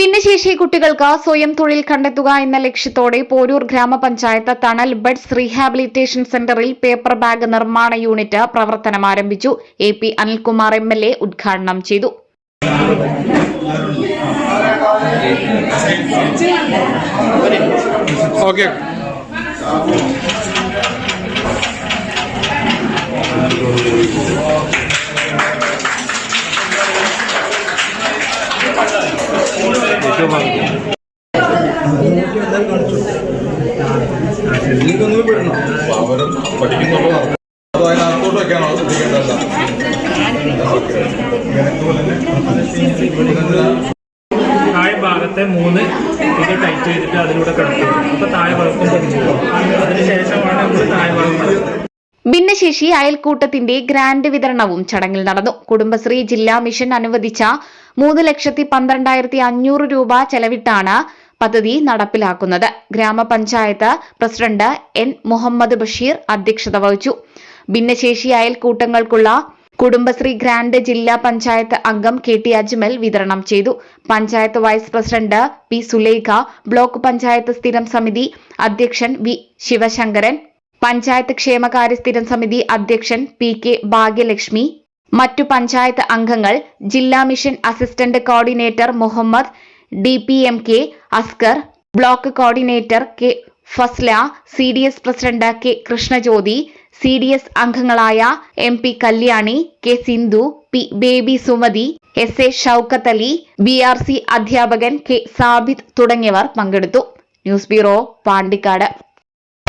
ഭിന്നശേഷി കുട്ടികൾക്ക് സ്വയം തൊഴിൽ കണ്ടെത്തുക എന്ന ലക്ഷ്യത്തോടെ പോരൂർ ഗ്രാമപഞ്ചായത്ത് തണൽ ബഡ്സ് റീഹാബിലിറ്റേഷൻ സെന്ററിൽ പേപ്പർ ബാഗ് നിർമ്മാണ യൂണിറ്റ് പ്രവർത്തനം ആരംഭിച്ചു. A P Anilkumar M L A ഉദ്ഘാടനം ചെയ്തു. താഴെ ഭാഗത്തെ മൂന്ന് ഇത് ടൈറ്റ് ചെയ്തിട്ട് അതിലൂടെ കിടക്കും. അപ്പൊ താഴെ വളർത്തും പതിഞ്ഞു ഭിന്നശേഷി അയൽക്കൂട്ടത്തിന്റെ ഗ്രാന്റ് വിതരണവും ചടങ്ങിൽ നടന്നു. കുടുംബശ്രീ ജില്ലാ മിഷൻ അനുവദിച്ച മൂന്ന് ലക്ഷത്തി പന്ത്രണ്ടായിരത്തി അഞ്ഞൂറ് രൂപ ചെലവിട്ടാണ് പദ്ധതി നടപ്പിലാക്കുന്നത്. ഗ്രാമപഞ്ചായത്ത് പ്രസിഡന്റ് എൻ. മുഹമ്മദ് ബഷീർ അധ്യക്ഷത വഹിച്ചു. ഭിന്നശേഷി അയൽക്കൂട്ടങ്ങൾക്കുള്ള കുടുംബശ്രീ ഗ്രാന്റ് ജില്ലാ പഞ്ചായത്ത് അംഗം കെ ടി അജ്മൽ വിതരണം ചെയ്തു. Panchayat vice president P Sulekha block panchayat സ്ഥിരം സമിതി അധ്യക്ഷൻ വി ശിവശങ്കരൻ പഞ്ചായത്ത് ക്ഷേമകാര്യ സ്ഥിരം സമിതി അധ്യക്ഷൻ പി കെ ഭാഗ്യലക്ഷ്മി മറ്റു പഞ്ചായത്ത് അംഗങ്ങൾ ജില്ലാ mission assistant coordinator Muhammad D P M K Askar block coordinator K Fasla C D S president K Krishnajyothi C D S അംഗങ്ങളായ M P Kalyani K Sindhu P Baby Sumathi S A Shoukath Ali B R C അധ്യാപകൻ K Sabid തുടങ്ങിയവർ പങ്കെടുത്തു. News bureau Pandikkad.